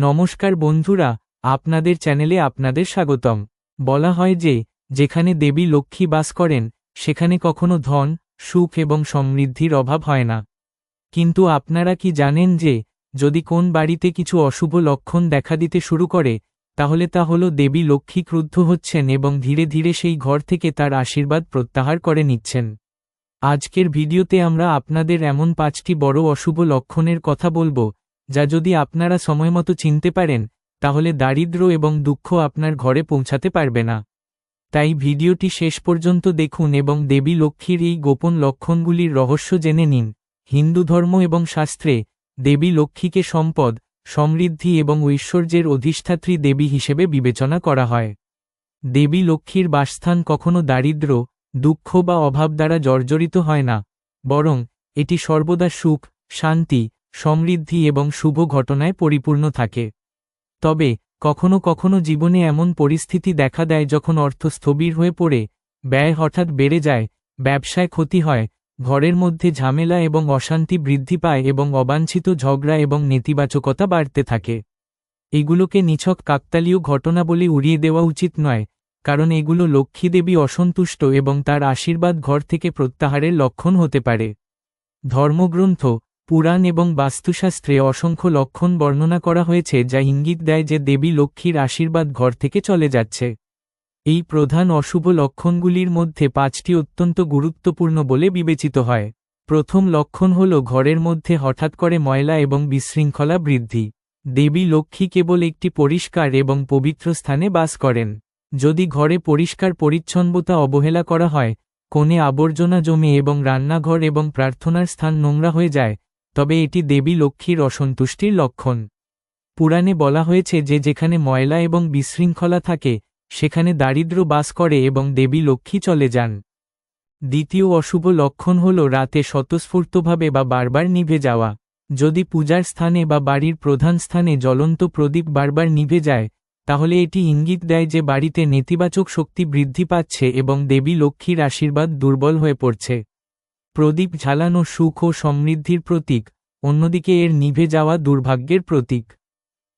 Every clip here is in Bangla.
নমস্কার বন্ধুরা, আপনাদের চ্যানেলে আপনাদের স্বাগতম। বলা হয় যে, যেখানে দেবী লক্ষ্মী বাস করেন, সেখানে কখনো ধন, সুখ এবং সমৃদ্ধির অভাব হয় না। কিন্তু আপনারা কি জানেন যে, যদি কোন বাড়িতে কিছু অশুভ লক্ষণ দেখা দিতে শুরু করে, তাহলে তা হল দেবী লক্ষ্মী ক্রুদ্ধ হচ্ছেন এবং ধীরে ধীরে সেই ঘর থেকে তার আশীর্বাদ প্রত্যাহার করে নিচ্ছেন। আজকের ভিডিওতে আমরা আপনাদের এমন পাঁচটি বড় অশুভ লক্ষণের কথা বলব যা যদি আপনারা সময়মতো চিনতে পারেন, তাহলে দারিদ্র্য এবং দুঃখ আপনার ঘরে পৌঁছাতে পারবে না। তাই ভিডিওটি শেষ পর্যন্ত দেখুন এবং দেবী লক্ষ্মীর এই গোপন লক্ষণগুলির রহস্য জেনে নিন। হিন্দু ধর্ম এবং শাস্ত্রে, দেবী লক্ষ্মীকে সম্পদ, সমৃদ্ধি এবং ঐশ্বর্যের অধিষ্ঠাত্রী দেবী হিসেবে বিবেচনা করা হয়। দেবী লক্ষ্মীর বাসস্থান কখনো দারিদ্র্য, দুঃখ বা অভাব দ্বারা জর্জরিত হয় না, বরং এটি সর্বদা সুখ, শান্তি সমৃদ্ধি এবং শুভ ঘটনায় পরিপূর্ণ থাকে। তবে, কখনো কখনো জীবনে এমন পরিস্থিতি দেখা দেয় যখন অর্থ স্থবির হয়ে পড়ে, ব্যয় হঠাৎ বেড়ে যায়, ব্যবসায় ক্ষতি হয়, ঘরের মধ্যে ঝামেলা এবং অশান্তি বৃদ্ধি পায় এবং অবাঞ্ছিত ঝগড়া এবং নেতিবাচকতা বাড়তে থাকে। এগুলোকে নিছক কাকতালীয় ঘটনা বলে উড়িয়ে দেওয়া উচিত নয়, কারণ এগুলো লক্ষ্মীদেবী অসন্তুষ্ট এবং তার আশীর্বাদ ঘর থেকে প্রত্যাহারের লক্ষণ হতে পারে। ধর্মগ্রন্থ পুরাণ এবং বাস্তুশাস্ত্রে অসংখ্য লক্ষণ বর্ণনা করা হয়েছে যা ইঙ্গিত দেয় যে দেবী লক্ষ্মীর আশীর্বাদ ঘর থেকে চলে যাচ্ছে। এই প্রধান অশুভ লক্ষণগুলির মধ্যে পাঁচটি অত্যন্ত গুরুত্বপূর্ণ বলে বিবেচিত হয়। প্রথম লক্ষণ হল ঘরের মধ্যে হঠাৎ করে ময়লা এবং বিশৃঙ্খলা বৃদ্ধি। দেবী লক্ষ্মী কেবল একটি পরিষ্কার এবং পবিত্র স্থানে বাস করেন। যদি ঘরে পরিষ্কার পরিচ্ছন্নতা অবহেলা করা হয়, কোণে আবর্জনা জমে এবং রান্নাঘর এবং প্রার্থনার স্থান নোংরা হয়ে যায় তবে এটি দেবী লক্ষ্মীর অসন্তুষ্টির লক্ষণ। পুরাণে বলা হয়েছে যে যেখানে ময়লা এবং বিশৃঙ্খলা থাকে, সেখানে দারিদ্র বাস করে এবং দেবী লক্ষ্মী চলে যান। দ্বিতীয় অশুভ লক্ষণ হল রাতে স্বতঃস্ফূর্তভাবে বা বারবার নিভে যাওয়া। যদি পূজার স্থানে বা বাড়ির প্রধান স্থানে জ্বলন্ত প্রদীপ বারবার নিভে যায়, তাহলে এটি ইঙ্গিত দেয় যে বাড়িতে নেতিবাচক শক্তি বৃদ্ধি পাচ্ছে এবং দেবী লক্ষ্মীর আশীর্বাদ দুর্বল হয়ে পড়ছে। প্রদীপ ঝালানো সুখ ও সমৃদ্ধির প্রতীক, অন্যদিকে এর নিভে যাওয়া দুর্ভাগ্যের প্রতীক।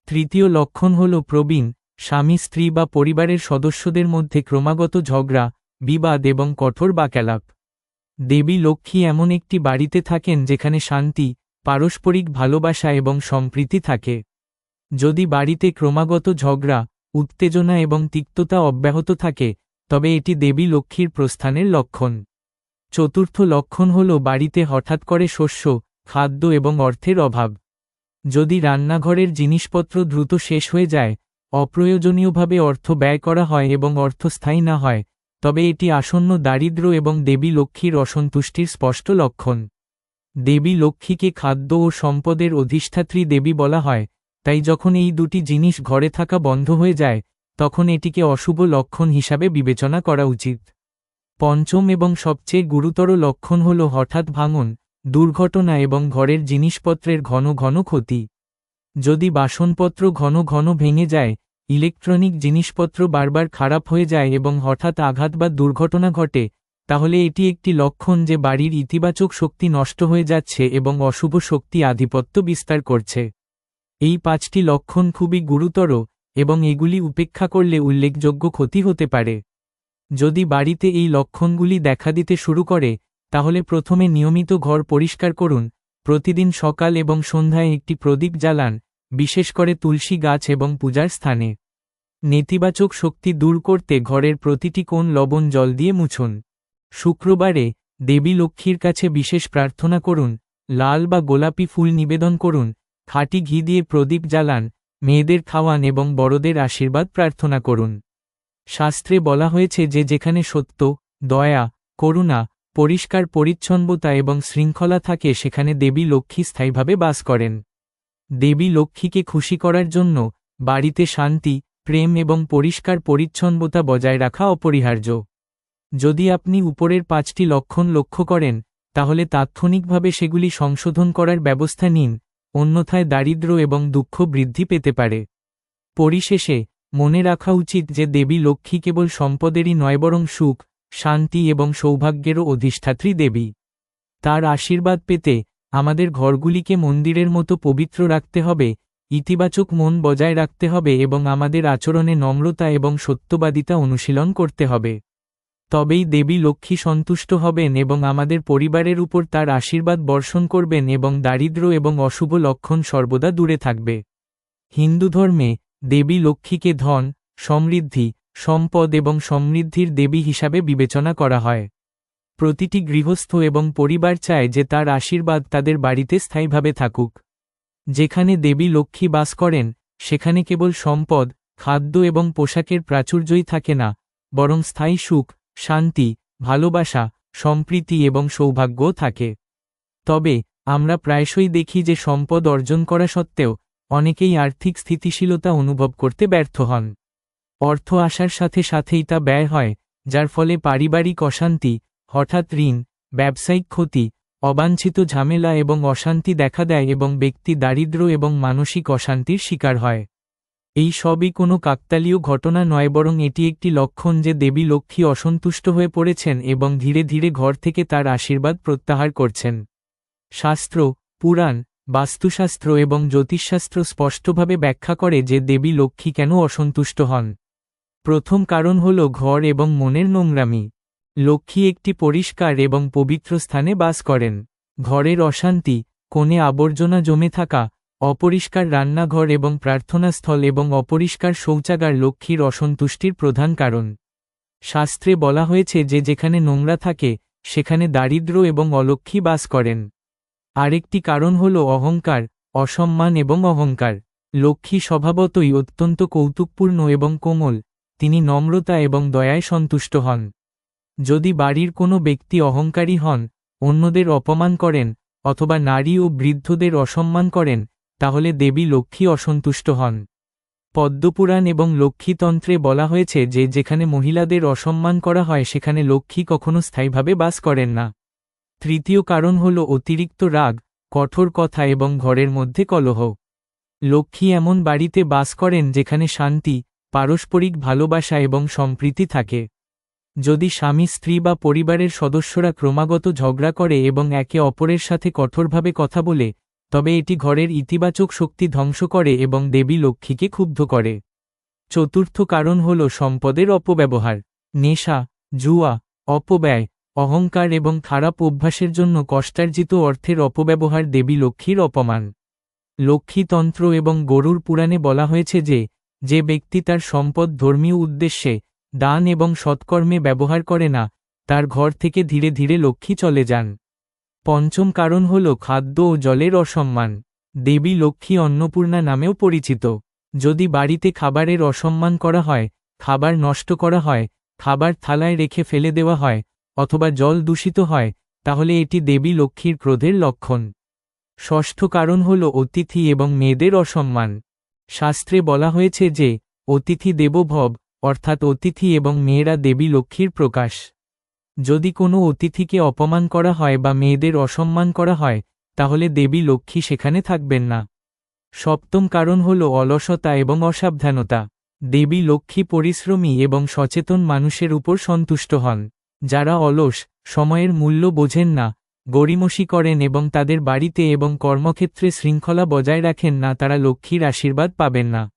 তৃতীয় লক্ষণ হল প্রবীণ, স্বামী, স্ত্রী বা পরিবারের সদস্যদের মধ্যে ক্রমাগত ঝগড়া, বিবাদ এবং কঠোর বাক্যালাপ দেবী লক্ষ্মী এমন একটি বাড়িতে থাকেন যেখানে শান্তি, পারস্পরিক ভালোবাসা এবং সম্প্রীতি থাকে। যদি বাড়িতে ক্রমাগত ঝগড়া, উত্তেজনা এবং তিক্ততা অব্যাহত থাকে, তবে এটি দেবী লক্ষ্মীর প্রস্থানের লক্ষণ। চতুর্থ লক্ষণ হল বাড়িতে হঠাৎ করে শস্য, খাদ্য এবং অর্থের অভাব। যদি রান্নাঘরের জিনিসপত্র দ্রুত শেষ হয়ে যায়, অপ্রয়োজনীয়ভাবে অর্থ ব্যয় করা হয় এবং অর্থ স্থায়ী না হয়, তবে এটি আসন্ন দারিদ্র এবং দেবী লক্ষ্মীর অসন্তুষ্টির স্পষ্ট লক্ষণ। দেবী লক্ষ্মীকে খাদ্য ও সম্পদের অধিষ্ঠাত্রী দেবী বলা হয়, তাই যখন এই দুটি জিনিস ঘরে থাকা বন্ধ হয়ে যায়, তখন এটিকে অশুভ লক্ষণ হিসাবে বিবেচনা করা উচিত। পঞ্চম এবং সবচেয়ে গুরুতর লক্ষণ হল হঠাৎ ভাঙন, দুর্ঘটনা এবং ঘরের জিনিসপত্রের ঘন ঘন ক্ষতি। যদি বাসনপত্র ঘন ঘন ভেঙে যায়, ইলেকট্রনিক জিনিসপত্র বারবার খারাপ হয়ে যায় এবং হঠাৎ আঘাত বা দুর্ঘটনা ঘটে, তাহলে এটি একটি লক্ষণ যে বাড়ির ইতিবাচক শক্তি নষ্ট হয়ে যাচ্ছে এবং অশুভ শক্তি আধিপত্য বিস্তার করছে। এই পাঁচটি লক্ষণ খুবই গুরুতর এবং এগুলি উপেক্ষা করলে উল্লেখযোগ্য ক্ষতি হতে পারে। যদি বাড়িতে এই লক্ষণগুলি দেখা দিতে শুরু করে, তাহলে প্রথমে নিয়মিত ঘর পরিষ্কার করুন, প্রতিদিন সকাল এবং সন্ধ্যায় একটি প্রদীপ জ্বালান, বিশেষ করে তুলসী গাছ এবং পূজার স্থানে। নেতিবাচক শক্তি দূর করতে ঘরের প্রতিটি কোণ লবণ জল দিয়ে মুছুন। শুক্রবারে দেবী লক্ষ্মীর কাছে বিশেষ প্রার্থনা করুন, লাল বা গোলাপি ফুল নিবেদন করুন, খাঁটি ঘি দিয়ে প্রদীপ জ্বালান, মেয়েদের খাওয়ান এবং বড়দের আশীর্বাদ প্রার্থনা করুন। শাস্ত্রে বলা হয়েছে যে যেখানে সত্য, দয়া, করুণা, পরিষ্কার পরিচ্ছন্নতা এবং শৃঙ্খলা থাকে সেখানে দেবী লক্ষ্মী স্থায়ীভাবে বাস করেন। দেবী লক্ষ্মীকে খুশি করার জন্য বাড়িতে শান্তি, প্রেম এবং পরিষ্কার পরিচ্ছন্নতা বজায় রাখা অপরিহার্য। যদি আপনি উপরের পাঁচটি লক্ষণ লক্ষ্য করেন, তাহলে তাৎক্ষণিকভাবে সেগুলি সংশোধন করার ব্যবস্থা নিন, অন্যথায় দারিদ্র এবং দুঃখ বৃদ্ধি পেতে পারে। পরিশেষে মনে রাখা উচিত যে দেবী লক্ষ্মী কেবল সম্পদেরই নয় বরং সুখ, শান্তি এবং সৌভাগ্যেরও অধিষ্ঠাত্রী দেবী। তার আশীর্বাদ পেতে আমাদের ঘরগুলিকে মন্দিরের মতো পবিত্র রাখতে হবে, ইতিবাচক মন বজায় রাখতে হবে এবং আমাদের আচরণে নম্রতা এবং সত্যবাদিতা অনুশীলন করতে হবে। তবেই দেবী লক্ষ্মী সন্তুষ্ট হবেন এবং আমাদের পরিবারের উপর তার আশীর্বাদ বর্ষণ করবেন এবং দারিদ্র্য এবং অশুভ লক্ষণ সর্বদা দূরে থাকবে। হিন্দু ধর্মে দেবী লক্ষ্মীকে ধন, সমৃদ্ধি, সম্পদ এবং সমৃদ্ধির দেবী হিসাবে বিবেচনা করা হয়। প্রতিটি গৃহস্থ এবং পরিবার চায় যে তার আশীর্বাদ তাদের বাড়িতে স্থায়ীভাবে থাকুক। যেখানে দেবী লক্ষ্মী বাস করেন, সেখানে কেবল সম্পদ, খাদ্য এবং পোশাকের প্রাচুর্যই থাকে না, বরং স্থায়ী সুখ, শান্তি, ভালোবাসা, সম্প্রীতি এবং সৌভাগ্যও থাকে। তবে, আমরা প্রায়শই দেখি যে সম্পদ অর্জন করা সত্ত্বেও অনেকেই আর্থিক স্থিতিশীলতা অনুভব করতে ব্যর্থ হন। অর্থ আসার সাথে সাথেই তা ব্যয় হয়, যার ফলে পারিবারিক অশান্তি, হঠাৎ ঋণ, ব্যবসায়িক ক্ষতি, অবাঞ্ছিত ঝামেলা এবং অশান্তি দেখা দেয় এবং ব্যক্তি দারিদ্র্য এবং মানসিক অশান্তির শিকার হয়। এই সবই কোনো কাকতালীয় ঘটনা নয়, বরং এটি একটি লক্ষণ যে দেবী লক্ষ্মী অসন্তুষ্ট হয়ে পড়েছেন এবং ধীরে ধীরে ঘর থেকে তার আশীর্বাদ প্রত্যাহার করছেন। শাস্ত্র, পুরাণ বাস্তুশাস্ত্র এবং জ্যোতিষশাস্ত্র স্পষ্টভাবে ব্যাখ্যা করে যে দেবী লক্ষ্মী কেন অসন্তুষ্ট হন। প্রথম কারণ হল ঘর এবং মনের নোংরামি। লক্ষ্মী একটি পরিষ্কার এবং পবিত্র স্থানে বাস করেন। ঘরের অশান্তি, কোণে আবর্জনা জমে থাকা, অপরিষ্কার রান্নাঘর এবং প্রার্থনাস্থল এবং অপরিষ্কার শৌচাগার লক্ষ্মীর অসন্তুষ্টির প্রধান কারণ। শাস্ত্রে বলা হয়েছে যে যেখানে নোংরা থাকে, সেখানে দারিদ্র এবং অলক্ষ্মী বাস করেন। আরেকটি কারণ হল অহংকার, অসম্মান এবং অহংকার। লক্ষ্মী স্বভাবতই অত্যন্ত কৌতুকপূর্ণ এবং কোমল, তিনি নম্রতা এবং দয়ায় সন্তুষ্ট হন। যদি বাড়ির কোনো ব্যক্তি অহংকারী হন, অন্যদের অপমান করেন, অথবা নারী ও বৃদ্ধদের অসম্মান করেন, তাহলে দেবী লক্ষ্মী অসন্তুষ্ট হন। পদ্মপুরাণ এবং লক্ষ্মীতন্ত্রে বলা হয়েছে যে, যেখানে মহিলাদের অসম্মান করা হয়, সেখানে লক্ষ্মী কখনো স্থায়ীভাবে বাস করেন না। তৃতীয় কারণ হল অতিরিক্ত রাগ, কঠোর কথা এবং ঘরের মধ্যে কলহ। লক্ষ্মী এমন বাড়িতে বাস করেন যেখানে শান্তি, পারস্পরিক ভালোবাসা এবং সম্প্রীতি থাকে। যদি স্বামী, স্ত্রী বা পরিবারের সদস্যরা ক্রমাগত ঝগড়া করে এবং একে অপরের সাথে কঠোরভাবে কথা বলে, তবে এটি ঘরের ইতিবাচক শক্তি ধ্বংস করে এবং দেবী লক্ষ্মীকে ক্ষুব্ধ করে। চতুর্থ কারণ হল সম্পদের অপব্যবহার। নেশা, জুয়া, অপব্যয় অহংকার এবং খারাপ অভ্যাসের জন্য কষ্টার্জিত অর্থের অপব্যবহার দেবী লক্ষ্মীর অপমান। লক্ষ্মীতন্ত্র এবং গরুর পুরাণে বলা হয়েছে যে যে ব্যক্তি তার সম্পদ ধর্মীয় উদ্দেশ্যে, দান এবং সৎকর্মে ব্যবহার করে না, তার ঘর থেকে ধীরে ধীরে লক্ষ্মী চলে যান। পঞ্চম কারণ হল খাদ্য ও জলের অসম্মান। দেবী লক্ষ্মী অন্নপূর্ণা নামেও পরিচিত। যদি বাড়িতে খাবারের অসম্মান করা হয়, খাবার নষ্ট করা হয়, খাবার থালায় রেখে ফেলে দেওয়া হয় অথবা জল দূষিত হয়, তাহলে এটি দেবী লক্ষ্মীর ক্রোধের লক্ষণ। ষষ্ঠ কারণ হল অতিথি এবং মেয়েদের অসম্মান। শাস্ত্রে বলা হয়েছে যে, অতিথি দেবভব অর্থাৎ অতিথি এবং মেয়েরা দেবী লক্ষ্মীর প্রকাশ। যদি কোনো অতিথিকে অপমান করা হয় বা মেয়েদের অসম্মান করা হয়, তাহলে দেবী লক্ষ্মী সেখানে থাকবেন না। সপ্তম কারণ হল অলসতা এবং অসাবধানতা। দেবী লক্ষ্মী পরিশ্রমী এবং সচেতন মানুষের উপর সন্তুষ্ট হন। যারা অলস, সময়ের মূল্য বোঝেন না, গড়িমসি করেন এবং তাদের বাড়িতে এবং কর্মক্ষেত্রে শৃঙ্খলা বজায় রাখেন না, তারা লক্ষ্মীর আশীর্বাদ পাবেন না।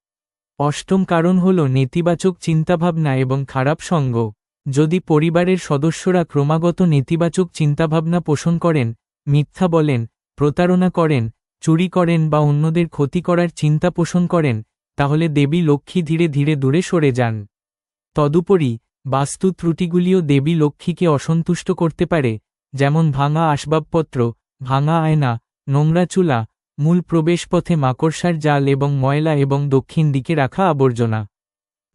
অষ্টম কারণ হল নেতিবাচক চিন্তাভাবনা এবং খারাপ সঙ্গ। যদি পরিবারের সদস্যরা ক্রমাগত নেতিবাচক চিন্তাভাবনা পোষণ করেন, মিথ্যা বলেন, প্রতারণা করেন, চুরি করেন বা অন্যদের ক্ষতি করার চিন্তা পোষণ করেন, তাহলে দেবী লক্ষ্মী ধীরে ধীরে দূরে সরে যান। তদুপরি বাস্তু ত্রুটিগুলিও দেবী লক্ষ্মীকে অসন্তুষ্ট করতে পারে, যেমন ভাঙা আসবাবপত্র, ভাঙা আয়না, নোংরা চুলা, মূল প্রবেশপথে মাকড়সার জাল এবং ময়লা এবং দক্ষিণ দিকে রাখা আবর্জনা।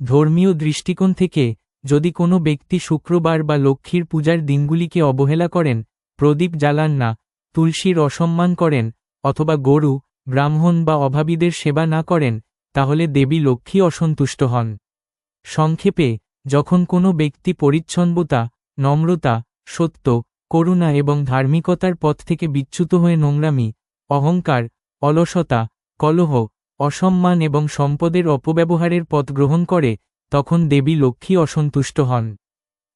ধর্মীয় দৃষ্টিকোণ থেকে, যদি কোনো ব্যক্তি শুক্রবার বা লক্ষ্মীর পূজার দিনগুলিকে অবহেলা করেন, প্রদীপ জ্বালান না, তুলসীর অসম্মান করেন, অথবা গরু, ব্রাহ্মণ বা অভাবীদের সেবা না করেন, তাহলে দেবী লক্ষ্মী অসন্তুষ্ট হন। সংক্ষেপে যখন কোনো ব্যক্তি পরিচ্ছন্নতা, নম্রতা, সত্য, করুণা এবং ধার্মিকতার পথ থেকে বিচ্যুত হয়ে নোংরামি, অহংকার, অলসতা, কলহ, অসম্মান এবং সম্পদের অপব্যবহারের পথ গ্রহণ করে, তখন দেবী লক্ষ্মী অসন্তুষ্ট হন।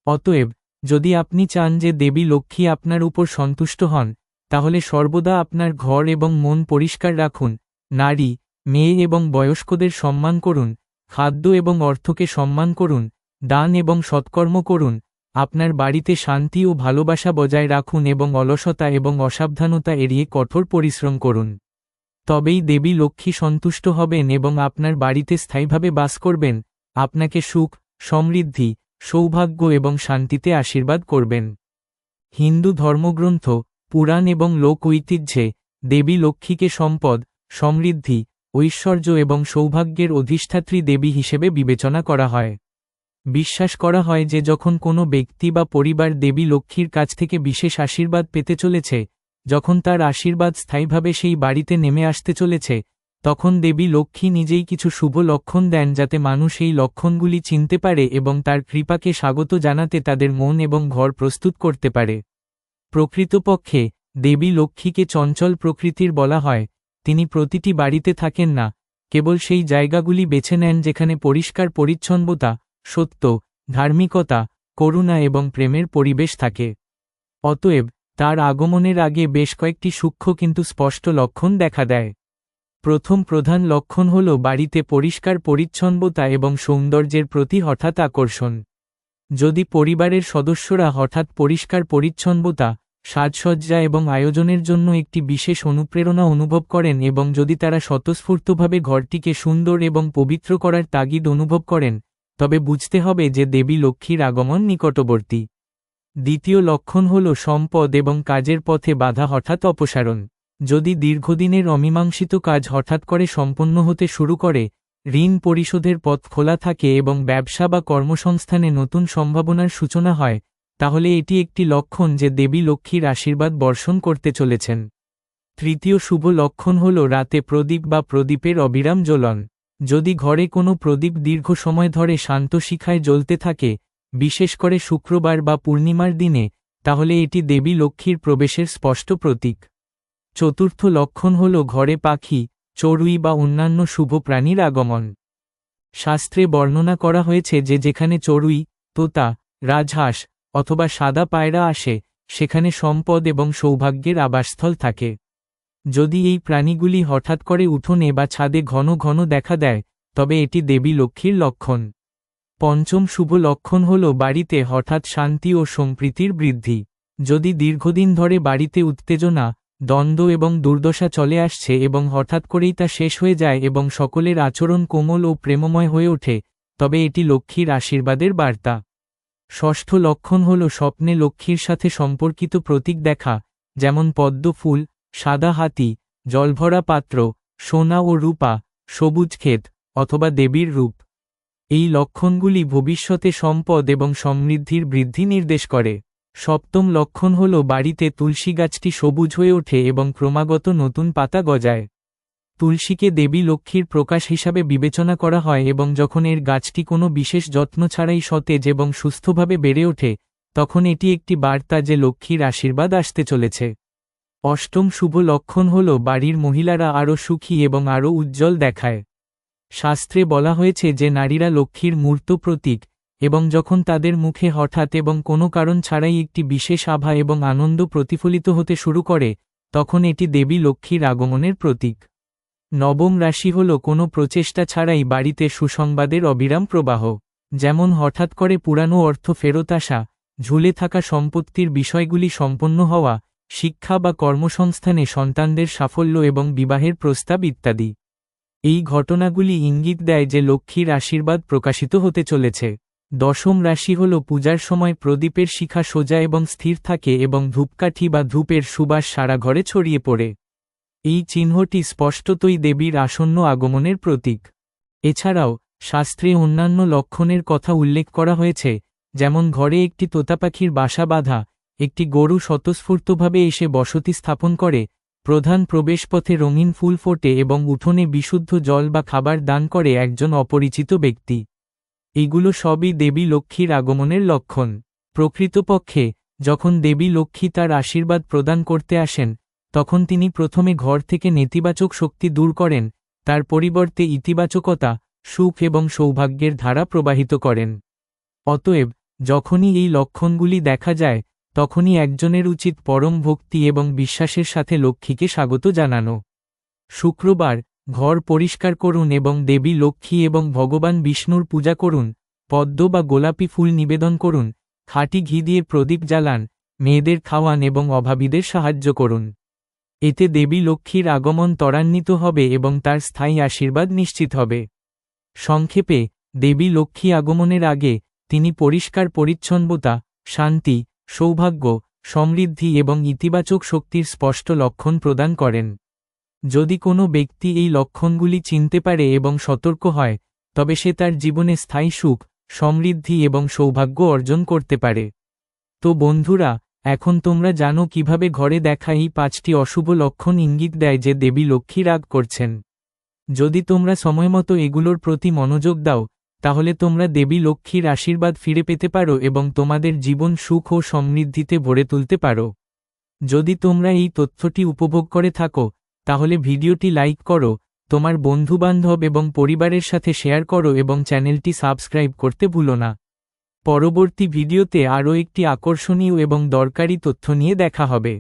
অতএব, যদি আপনি চান যে দেবী লক্ষ্মী আপনার উপর সন্তুষ্ট হন, তাহলে সর্বদা আপনার ঘর এবং মন পরিষ্কার রাখুন, নারী, মেয়ে এবং বয়স্কদের সম্মান করুন, খাদ্য এবং অর্থকে সম্মান করুন দান এবং সৎকর্ম করুন, আপনার বাড়িতে শান্তি ও ভালোবাসা বজায় রাখুন এবং অলসতা এবং অসাবধানতা এড়িয়ে কঠোর পরিশ্রম করুন। তবেই দেবী লক্ষ্মী সন্তুষ্ট হবেন এবং আপনার বাড়িতে স্থায়ীভাবে বাস করবেন, আপনাকে সুখ, সমৃদ্ধি, সৌভাগ্য এবং শান্তিতে আশীর্বাদ করবেন। হিন্দু ধর্মগ্রন্থ, পুরাণ এবং লোক ঐতিহ্যে, দেবী লক্ষ্মীকে সম্পদ, সমৃদ্ধি, ঐশ্বর্য এবং সৌভাগ্যের অধিষ্ঠাত্রী দেবী হিসেবে বিবেচনা করা হয়। বিশ্বাস করা হয় যে যখন কোনো ব্যক্তি বা পরিবার দেবী লক্ষ্মীর কাছ থেকে বিশেষ আশীর্বাদ পেতে চলেছে, যখন তার আশীর্বাদ স্থায়ীভাবে সেই বাড়িতে নেমে আসতে চলেছে, তখন দেবী লক্ষ্মী নিজেই কিছু শুভ লক্ষণ দেন যাতে মানুষ এই লক্ষণগুলি চিনতে পারে এবং তার কৃপাকে স্বাগত জানাতে তাদের মন এবং ঘর প্রস্তুত করতে পারে। প্রকৃতপক্ষে, দেবী লক্ষ্মীকে চঞ্চল প্রকৃতির বলা হয়, তিনি প্রতিটি বাড়িতে থাকেন না, কেবল সেই জায়গাগুলি বেছে নেন যেখানে পরিষ্কার পরিচ্ছন্নতা সত্য, ধার্মিকতা, করুণা এবং প্রেমের পরিবেশ থাকে। অতএব, তার আগমনের আগে বেশ কয়েকটি সূক্ষ্ম কিন্তু স্পষ্ট লক্ষণ দেখা দেয়। প্রথম প্রধান লক্ষণ হল বাড়িতে পরিষ্কার পরিচ্ছন্নতা এবং সৌন্দর্যের প্রতি হঠাৎ আকর্ষণ। যদি পরিবারের সদস্যরা হঠাৎ পরিষ্কার পরিচ্ছন্নতা, সাজসজ্জা এবং আয়োজনের জন্য একটি বিশেষ অনুপ্রেরণা অনুভব করেন এবং যদি তারা স্বতঃস্ফূর্তভাবে ঘরটিকে সুন্দর এবং পবিত্র করার তাগিদ অনুভব করেন তবে বুঝতে হবে যে দেবী লক্ষ্মীর আগমন নিকটবর্তী। দ্বিতীয় লক্ষণ হল সম্পদ এবং কাজের পথে বাধা হঠাৎ অপসারণ। যদি দীর্ঘদিনের অমীমাংসিত কাজ হঠাৎ করে সম্পন্ন হতে শুরু করে, ঋণ পরিশোধের পথ খোলা থাকে এবং ব্যবসা বা কর্মসংস্থানে নতুন সম্ভাবনার সূচনা হয়, তাহলে এটি একটি লক্ষণ যে দেবী লক্ষ্মীর আশীর্বাদ বর্ষণ করতে চলেছেন। তৃতীয় শুভ লক্ষণ হল রাতে প্রদীপ বা প্রদীপের অবিরাম জ্বলন। যদি ঘরে কোনো প্রদীপ দীর্ঘ সময় ধরে শান্ত শিখায় জ্বলতে থাকে, বিশেষ করে শুক্রবার বা পূর্ণিমার দিনে, তাহলে এটি দেবী লক্ষ্মীর প্রবেশের স্পষ্ট প্রতীক। চতুর্থ লক্ষণ হল ঘরে পাখি, চড়ুই বা অন্যান্য শুভ প্রাণীর আগমন। শাস্ত্রে বর্ণনা করা হয়েছে যে যেখানে চড়ুই, তোতা, রাজহাঁস অথবা সাদা পায়রা আসে, সেখানে সম্পদ এবং সৌভাগ্যের আবাসস্থল থাকে। যদি এই প্রাণীগুলি হঠাৎ করে উঠোনে বা ছাদে ঘন ঘন দেখা দেয়, তবে এটি দেবী লক্ষ্মীর লক্ষণ। পঞ্চম শুভ লক্ষণ হল বাড়িতে হঠাৎ শান্তি ও সম্প্রীতির বৃদ্ধি। যদি দীর্ঘদিন ধরে বাড়িতে উত্তেজনা, দ্বন্দ্ব এবং দুর্দশা চলে আসছে এবং হঠাৎ করেই তা শেষ হয়ে যায় এবং সকলের আচরণ কোমল ও প্রেমময় হয়ে ওঠে, তবে এটি লক্ষ্মীর আশীর্বাদের বার্তা। ষষ্ঠ লক্ষণ হল স্বপ্নে লক্ষ্মীর সাথে সম্পর্কিত প্রতীক দেখা, যেমন পদ্ম ফুল সাদা হাতি, জলভরা পাত্র, সোনা ও রূপা, সবুজ ক্ষেত অথবা দেবীর রূপ। এই লক্ষণগুলি ভবিষ্যতে সম্পদ এবং সমৃদ্ধির বৃদ্ধি নির্দেশ করে। সপ্তম লক্ষণ হল বাড়িতে তুলসী গাছটি সবুজ হয়ে ওঠে এবং ক্রমাগত নতুন পাতা গজায়। তুলসীকে দেবী লক্ষ্মীর প্রকাশ হিসাবে বিবেচনা করা হয় এবং যখন এর গাছটি কোনো বিশেষ যত্ন ছাড়াই সতেজ এবং সুস্থভাবে বেড়ে ওঠে, তখন এটি একটি বার্তা যে লক্ষ্মীর আশীর্বাদ আসতে চলেছে। অষ্টম শুভ লক্ষণ হল বাড়ির মহিলারা আরও সুখী এবং আরও উজ্জ্বল দেখায়। শাস্ত্রে বলা হয়েছে যে নারীরা লক্ষ্মীর মূর্ত প্রতীক এবং যখন তাদের মুখে হঠাৎ এবং কোনো কারণ ছাড়াই একটি বিশেষ আভা এবং আনন্দ প্রতিফলিত হতে শুরু করে, তখন এটি দেবী লক্ষ্মীর আগমনের প্রতীক। নবম রাশি হল কোনো প্রচেষ্টা ছাড়াই বাড়িতে সুসংবাদের অবিরাম প্রবাহ, যেমন হঠাৎ করে পুরানো অর্থ ফেরত আসা, ঝুলে থাকা সম্পত্তির বিষয়গুলি সম্পন্ন হওয়া শিক্ষা বা কর্মসংস্থানে সন্তানদের সাফল্য এবং বিবাহের প্রস্তাব ইত্যাদি। এই ঘটনাগুলি ইঙ্গিত দেয় যে লক্ষ্মীর আশীর্বাদ প্রকাশিত হতে চলেছে। দশম রাশি হল পূজার সময় প্রদীপের শিখা সোজা এবং স্থির থাকে এবং ধূপকাঠি বা ধূপের সুবাস সারা ঘরে ছড়িয়ে পড়ে। এই চিহ্নটি স্পষ্টতই দেবীর আসন্ন আগমনের প্রতীক। এছাড়াও, শাস্ত্রে অন্যান্য লক্ষণের কথা উল্লেখ করা হয়েছে, যেমন ঘরে একটি তোতাপাখির বাসা বাঁধা একটি গরু স্বতঃস্ফূর্তভাবে এসে বসতি স্থাপন করে, প্রধান প্রবেশপথে রঙিন ফুল ফোটে এবং উঠোনে বিশুদ্ধ জল বা খাবার দান করে একজন অপরিচিত ব্যক্তি। এগুলো সবই দেবী লক্ষ্মীর আগমনের লক্ষণ। প্রকৃতপক্ষে, যখন দেবী লক্ষ্মী তার আশীর্বাদ প্রদান করতে আসেন, তখন তিনি প্রথমে ঘর থেকে নেতিবাচক শক্তি দূর করেন, তার পরিবর্তে ইতিবাচকতা, সুখ এবং সৌভাগ্যের ধারা প্রবাহিত করেন। অতএব, যখনই এই লক্ষণগুলি দেখা যায় তখনই একজনের উচিত পরম ভক্তি এবং বিশ্বাসের সাথে লক্ষ্মীকে স্বাগত জানানো। শুক্রবার, ঘর পরিষ্কার করুন এবং দেবী লক্ষ্মী এবং ভগবান বিষ্ণুর পূজা করুন, পদ্ম বা গোলাপি ফুল নিবেদন করুন, খাঁটি ঘি দিয়ে প্রদীপ জ্বালান, মেয়েদের খাওয়ান এবং অভাবীদের সাহায্য করুন। এতে দেবী লক্ষ্মীর আগমন ত্বরান্বিত হবে এবং তার স্থায়ী আশীর্বাদ নিশ্চিত হবে। সংক্ষেপে, দেবী লক্ষ্মী আগমনের আগে, তিনি পরিষ্কার পরিচ্ছন্নতা, শান্তি সৌভাগ্য, সমৃদ্ধি এবং ইতিবাচক শক্তির স্পষ্ট লক্ষণ প্রদান করেন। যদি কোনো ব্যক্তি এই লক্ষণগুলি চিনতে পারে এবং সতর্ক হয়, তবে সে তার জীবনে স্থায়ী সুখ, সমৃদ্ধি এবং সৌভাগ্য অর্জন করতে পারে। তো বন্ধুরা, এখন তোমরা জানো কীভাবে ঘরে দেখা এই পাঁচটি অশুভ লক্ষণ ইঙ্গিত দেয় যে দেবী লক্ষ্মী রাগ করছেন। যদি তোমরা সময়মতো এগুলোর প্রতি মনোযোগ দাও তাহলে তোমরা দেবী লক্ষ্মীর আশীর্বাদ ফিরে পেতে পারো এবং তোমাদের জীবন সুখ ও সমৃদ্ধিতে ভরে তুলতে পারো। যদি তোমরা এই তথ্যটি উপভোগ করে থাকো, তাহলে ভিডিওটি লাইক করো, তোমার বন্ধুবান্ধব এবং পরিবারের সাথে শেয়ার করো এবং চ্যানেলটি সাবস্ক্রাইব করতে ভুলো না। পরবর্তী ভিডিওতে আরও একটি আকর্ষণীয় এবং দরকারি তথ্য নিয়ে দেখা হবে।